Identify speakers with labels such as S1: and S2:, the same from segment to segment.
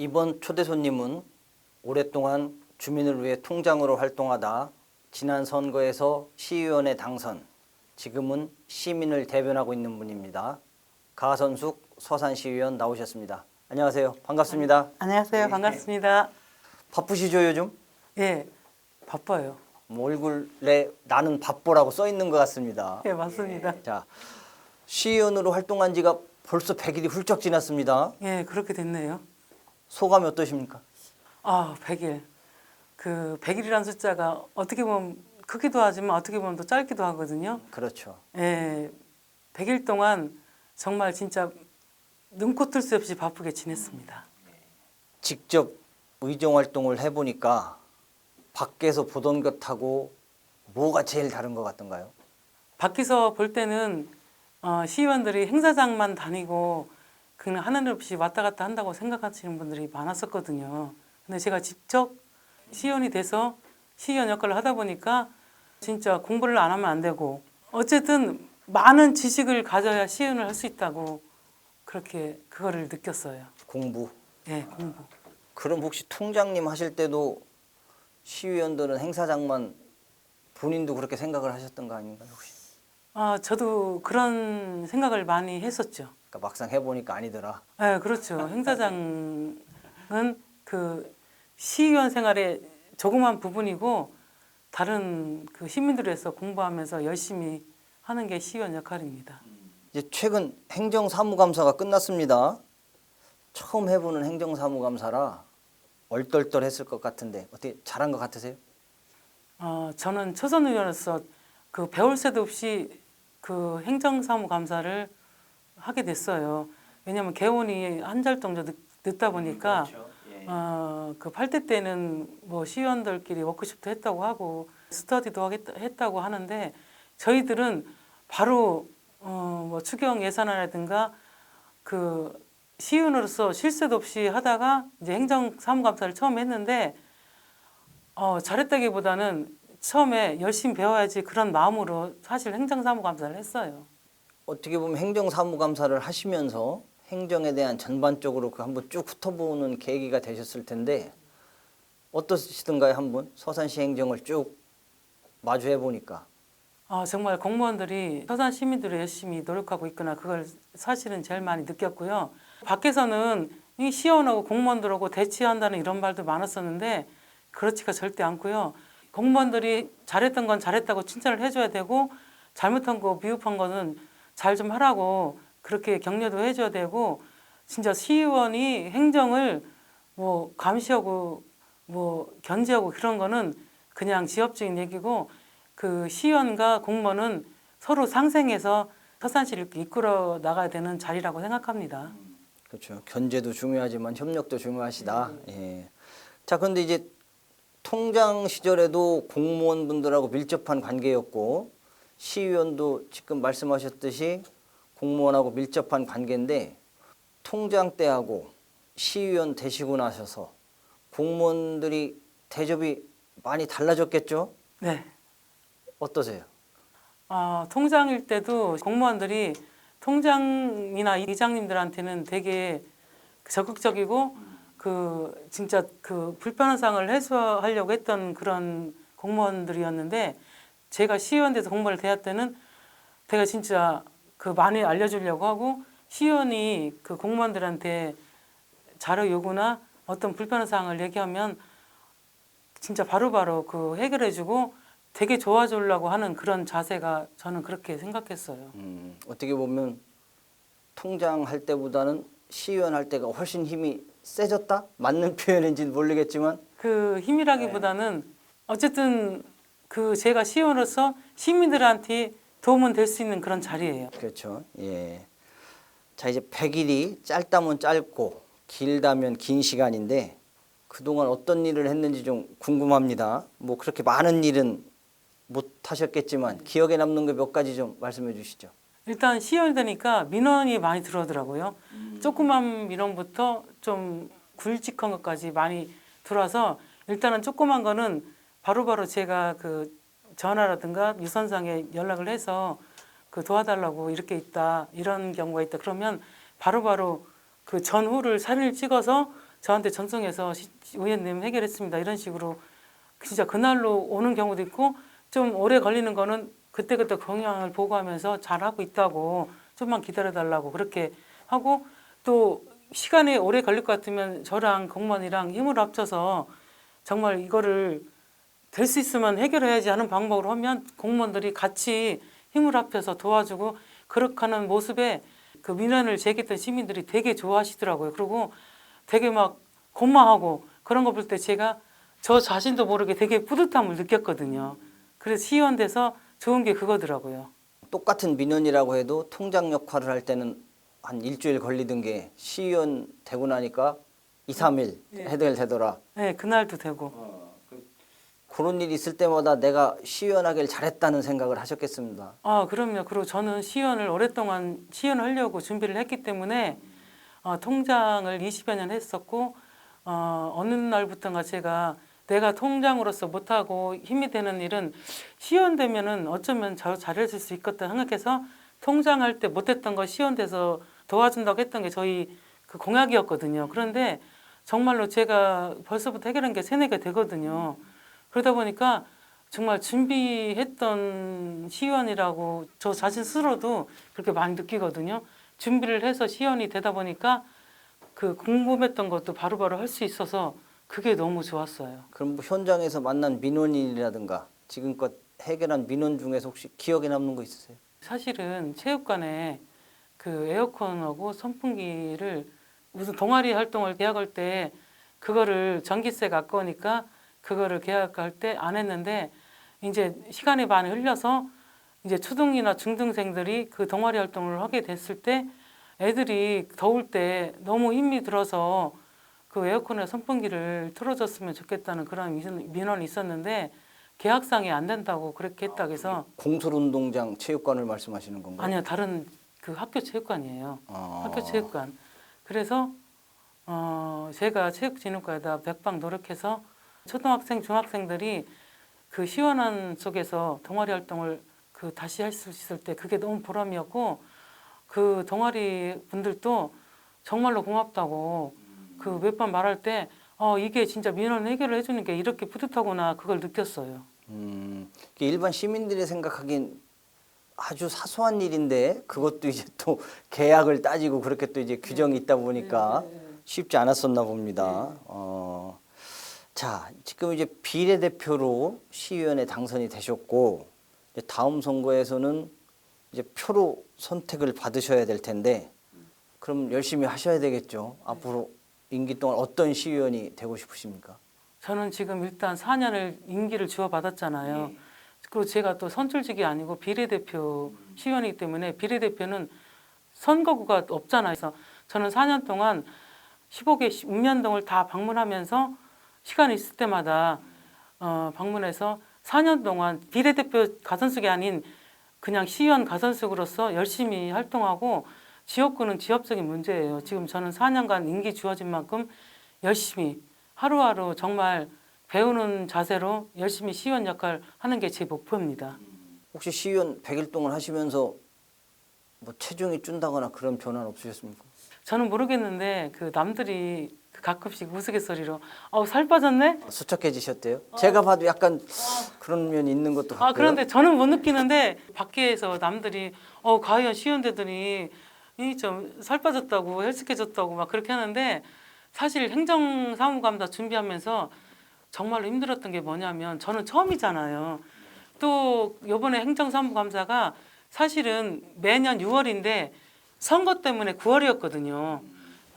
S1: 이번 초대 손님은 오랫동안 주민을 위해 통장으로 활동하다 지난 선거에서 시의원에 당선, 지금은 시민을 대변하고 있는 분입니다. 가선숙 서산시의원 나오셨습니다. 안녕하세요. 반갑습니다.
S2: 안녕하세요. 반갑습니다.
S1: 바쁘시죠 요즘?
S2: 예, 바빠요.
S1: 뭐 얼굴에 나는 바쁘라고 써 있는 것 같습니다.
S2: 예, 맞습니다.
S1: 자, 시의원으로 활동한 지가 벌써 100일이 훌쩍 지났습니다.
S2: 예, 그렇게 됐네요.
S1: 소감이 어떠십니까?
S2: 아, 100일. 그 100일이라는 숫자가 어떻게 보면 크기도 하지만 어떻게 보면 또 짧기도 하거든요.
S1: 그렇죠.
S2: 예, 100일 동안 정말 진짜 눈코 뜰새 없이 바쁘게 지냈습니다.
S1: 직접 의정 활동을 해보니까 밖에서 보던 것하고 뭐가 제일 다른 것 같던가요?
S2: 밖에서 볼 때는 어, 시의원들이 행사장만 다니고 그냥 하늘 없이 왔다 갔다 한다고 생각하시는 분들이 많았었거든요. 근데 제가 직접 시의원이 돼서 시의원 역할을 하다 보니까 진짜 공부를 안 하면 안 되고 어쨌든 많은 지식을 가져야 시의원을 할 수 있다고 그렇게 그거를 느꼈어요.
S1: 공부.
S2: 예, 공부.
S1: 그럼 혹시 통장님 하실 때도 시의원들은 행사장만 본인도 그렇게 생각을 하셨던 거 아닌가요 혹시?
S2: 아, 저도 그런 생각을 많이 했었죠.
S1: 그러니까 막상 해보니까 아니더라.
S2: 네, 그렇죠. 행사장은 그 시의원 생활의 조그만 부분이고 다른 그 시민들에서 공부하면서 열심히 하는 게 시의원 역할입니다.
S1: 이제 최근 행정사무감사가 끝났습니다. 처음 해보는 행정사무감사라 얼떨떨했을 것 같은데 어떻게 잘한 것 같으세요?
S2: 어, 저는 초선 의원으로서 그 배울 새도 없이 그 행정사무 감사를 하게 됐어요. 왜냐하면 개원이 한 달 정도 늦, 늦다 보니까 어, 그 8대 때는 뭐 시의원들끼리 워크숍도 했다고 하고 스터디도 하겠다, 했다고 하는데 저희들은 바로 어, 뭐 추경 예산안이라든가 그 시의원으로서 쉴 새도 없이 하다가 이제 행정 사무감사를 처음 했는데 어, 잘했다기보다는 처음에 열심히 배워야지 그런 마음으로 사실 행정 사무감사를 했어요.
S1: 어떻게 보면 행정사무감사를 하시면서 행정에 대한 전반적으로 그 한번 쭉 훑어보는 계기가 되셨을 텐데 어떠시던가요 한번 서산시 행정을 쭉 마주해 보니까
S2: 아, 정말 공무원들이 서산 시민들이 열심히 노력하고 있구나 그걸 사실은 제일 많이 느꼈고요. 밖에서는 이 시의원하고 공무원들하고 대치한다는 이런 말도 많았었는데 그렇지가 절대 않고요. 공무원들이 잘했던 건 잘했다고 칭찬을 해줘야 되고 잘못한 거 미흡한 거는 잘 좀 하라고 그렇게 격려도 해줘야 되고 진짜 시의원이 행정을 뭐 감시하고 뭐 견제하고 그런 거는 그냥 지엽적인 얘기고 그 시의원과 공무원은 서로 상생해서 서산시를 이끌어 나가야 되는 자리라고 생각합니다.
S1: 그렇죠 견제도 중요하지만 협력도 중요하시다. 예. 자 그런데 이제 통장 시절에도 공무원분들하고 밀접한 관계였고 시의원도 지금 말씀하셨듯이 공무원하고 밀접한 관계인데 통장 때하고 시의원 되시고 나셔서 공무원들이 대접이 많이 달라졌겠죠?
S2: 네.
S1: 어떠세요?
S2: 어, 통장일 때도 공무원들이 통장이나 이장님들한테는 되게 적극적이고 그 진짜 그 불편한 상을 해소하려고 했던 그런 공무원들이었는데 제가 시의원 돼서 공무원을 대할 때는 제가 진짜 그 많이 알려주려고 하고 시의원이 그 공무원들한테 자료 요구나 어떤 불편한 사항을 얘기하면 진짜 바로 바로 그 해결해주고 되게 좋아주려고 하는 그런 자세가 저는 그렇게 생각했어요.
S1: 음, 어떻게 보면 통장 할 때보다는 시의원 할 때가 훨씬 힘이 세졌다? 맞는 표현인지는 모르겠지만
S2: 그 힘이라기보다는 어쨌든 그 제가 시의원으로서 시민들한테 도움은 될 수 있는 그런 자리예요.
S1: 그렇죠. 예. 자 이제 100일이 짧다면 짧고 길다면 긴 시간인데 그동안 어떤 일을 했는지 좀 궁금합니다. 뭐 그렇게 많은 일은 못 하셨겠지만 기억에 남는 거 몇 가지 좀 말씀해 주시죠.
S2: 일단 시의원이 되니까 민원이 많이 들어오더라고요. 조그만 민원부터 좀 굵직한 것까지 많이 들어와서 일단은 조그만 거는 바로 바로 제가 그 전화라든가 유선상에 연락을 해서 그 도와달라고 이렇게 있다 이런 경우가 있다 그러면 바로바로 그 전후를 사진을 찍어서 저한테 전송해서 시- 의원님 해결했습니다. 이런 식으로 진짜 그날로 오는 경우도 있고 좀 오래 걸리는 거는 그때그때 경향을 보고하면서 잘하고 있다고 좀만 기다려달라고 그렇게 하고 또 시간이 오래 걸릴 것 같으면 저랑 공무원이랑 힘을 합쳐서 정말 이거를 될 수 있으면 해결해야지 하는 방법으로 하면 공무원들이 같이 힘을 합해서 도와주고 그렇게 하는 모습에 그 민원을 제기했던 시민들이 되게 좋아하시더라고요. 그리고 되게 막 고마하고 그런 거 볼 때 제가 저 자신도 모르게 되게 뿌듯함을 느꼈거든요. 그래서 시의원 돼서 좋은 게 그거더라고요.
S1: 똑같은 민원이라고 해도 통장 역할을 할 때는 한 일주일 걸리던 게 시의원 되고 나니까 2, 3일
S2: 예.
S1: 해결 되더라.
S2: 네, 그날도 되고.
S1: 그런 일이 있을 때마다 내가 시의원하길 잘했다는 생각을 하셨겠습니다.
S2: 아, 그럼요. 그리고 저는 시연을 오랫동안 시연을 하려고 준비를 했기 때문에 어, 통장을 20여 년 했었고 어, 어느 날부터인가 제가 내가 통장으로서 못하고 힘이 되는 일은 시연 되면은 어쩌면 저 잘해줄 수 있겠다 생각해서 통장 할 때 못했던 거 시연 돼서 도와준다고 했던 게 저희 그 공약이었거든요. 그런데 정말로 제가 벌써부터 해결한 게 세네 개 되거든요. 그러다 보니까 정말 준비했던 시연이라고 저 자신 스스로도 그렇게 많이 느끼거든요. 준비를 해서 시연이 되다 보니까 그 궁금했던 것도 바로바로 할 수 있어서 그게 너무 좋았어요.
S1: 그럼 뭐 현장에서 만난 민원인이라든가 지금껏 해결한 민원 중에서 혹시 기억에 남는 거 있으세요?
S2: 사실은 체육관에 그 에어컨하고 선풍기를 무슨 동아리 활동을 계약할 때 그거를 전기세가 아까우니까 그거를 계약할 때 안 했는데 이제 시간이 많이 흘려서 이제 초등이나 중등생들이 그 동아리 활동을 하게 됐을 때 애들이 더울 때 너무 힘이 들어서 그 에어컨에 선풍기를 틀어줬으면 좋겠다는 그런 민- 민원이 있었는데 계약상이 안 된다고 그렇게 했다고 해서
S1: 공설운동장 체육관을 말씀하시는 건가요?
S2: 아니요 다른 그 학교 체육관이에요.
S1: 아.
S2: 학교 체육관. 그래서 어 제가 체육진흥과에다 백방 노력해서 초등학생, 중학생들이 그 시원한 속에서 동아리 활동을 그 다시 할 수 있을 때 그게 너무 보람이었고 그 동아리 분들도 정말로 고맙다고 그 몇 번 말할 때 어, 이게 진짜 민원 해결을 해주는 게 이렇게 뿌듯하구나 그걸 느꼈어요.
S1: 음, 일반 시민들이 생각하기엔 아주 사소한 일인데 그것도 이제 또 계약을 따지고 그렇게 또 이제 규정이 있다 보니까 쉽지 않았었나 봅니다. 어, 자, 지금 이제 비례대표로 시의원에 당선이 되셨고 다음 선거에서는 이제 표로 선택을 받으셔야 될 텐데 그럼 열심히 하셔야 되겠죠. 앞으로 임기 동안 어떤 시의원이 되고 싶으십니까?
S2: 저는 지금 일단 4년을 임기를 주어 받았잖아요. 그리고 제가 또 선출직이 아니고 비례대표 시의원이기 때문에 비례대표는 선거구가 없잖아요. 그래서 저는 4년 동안 15개 읍면동을 다 방문하면서 시간이 있을 때마다 어, 방문해서 4년 동안 비례대표 가선숙이 아닌 그냥 시의원 가선숙으로서 열심히 활동하고 지역구는 지역적인 문제예요. 지금 저는 4년간 임기 주어진 만큼 열심히 하루하루 정말 배우는 자세로 열심히 시의원 역할 하는 게 제 목표입니다.
S1: 혹시 시의원 100일 동안 하시면서 뭐 체중이 쭌다거나 그런 변화는 없으셨습니까?
S2: 저는 모르겠는데 그 남들이 그 가끔씩 우스갯소리로 어, 살 빠졌네?
S1: 수척해지셨대요? 제가 봐도 약간 그런 면이 있는 것도 같고요.
S2: 아 그런데 저는 못 느끼는데 밖에서 남들이 어 되더니 이좀살 빠졌다고 헬스케졌다고 막 그렇게 하는데 사실 행정사무감사 준비하면서 정말로 힘들었던 게 뭐냐면 저는 처음이잖아요. 또 이번에 행정사무감사가 사실은 매년 6월인데 선거 때문에 9월이었거든요.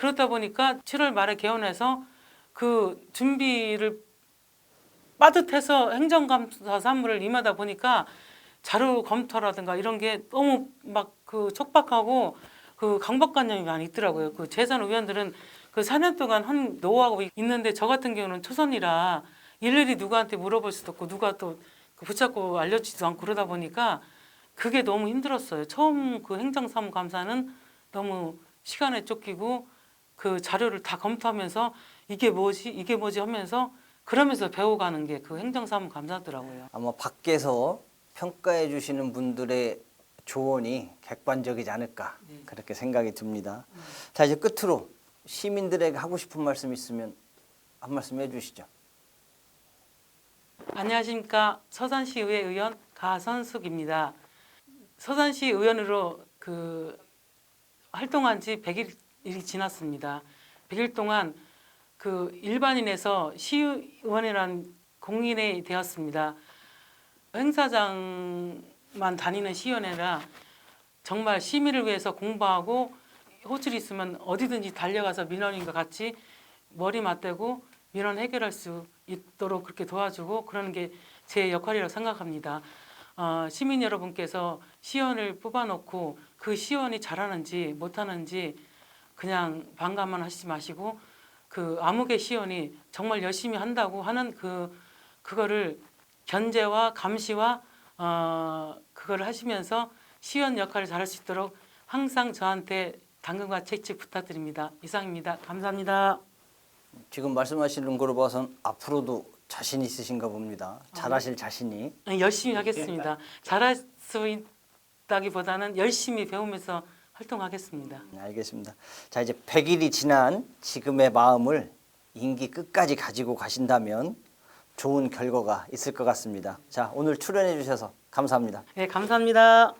S2: 그러다 보니까 7월 말에 개원해서 그 준비를 빠듯해서 행정감사 사무를 임하다 보니까 자료 검토라든가 이런 게 너무 막 그 촉박하고 그 강박관념이 많이 있더라고요. 그 재선 의원들은 그 4년 동안 한 노하고 있는데 저 같은 경우는 초선이라 일일이 누구한테 물어볼 수도 없고 누가 또그 붙잡고 알려주지도 않고 그러다 보니까 그게 너무 힘들었어요. 처음 그 행정사무 감사는 너무 시간에 쫓기고 그 자료를 다 검토하면서 이게 뭐지 이게 뭐지 하면서 그러면서 배워가는 게 그 행정사무 감사더라고요.
S1: 아마 밖에서 평가해 주시는 분들의 조언이 객관적이지 않을까
S2: 네.
S1: 그렇게 생각이 듭니다. 자 이제 끝으로 시민들에게 하고 싶은 말씀 있으면 한 말씀 해주시죠.
S2: 안녕하십니까 서산시의회 의원 가선숙입니다. 서산시 의원으로 그 활동한 지 100일 이 지났습니다. 100일 동안 그 일반인에서 시의원이라는 공인이 되었습니다. 행사장만 다니는 시의원이라 정말 시민을 위해서 공부하고 호출이 있으면 어디든지 달려가서 민원인과 같이 머리 맞대고 민원 해결할 수 있도록 그렇게 도와주고 그러는 게 제 역할이라고 생각합니다. 어, 시민 여러분께서 시연을 뽑아놓고 그 시연이 잘하는지 못하는지 그냥 반감만 하시지 마시고 그 암흑의 시연이 정말 열심히 한다고 하는 그 그거를 견제와 감시와 어, 그거를 하시면서 시연 역할을 잘할 수 있도록 항상 저한테 당근과 채찍 부탁드립니다. 이상입니다. 감사합니다.
S1: 지금 말씀하시는 거로 봐선 앞으로도 자신 있으신가 봅니다. 잘하실 자신이.
S2: 네, 열심히 하겠습니다. 잘할 수 있다기보다는 열심히 배우면서 활동하겠습니다.
S1: 네, 알겠습니다. 자 이제 100일이 지난 지금의 마음을 임기 끝까지 가지고 가신다면 좋은 결과가 있을 것 같습니다. 자 오늘 출연해 주셔서 감사합니다.
S2: 네, 감사합니다.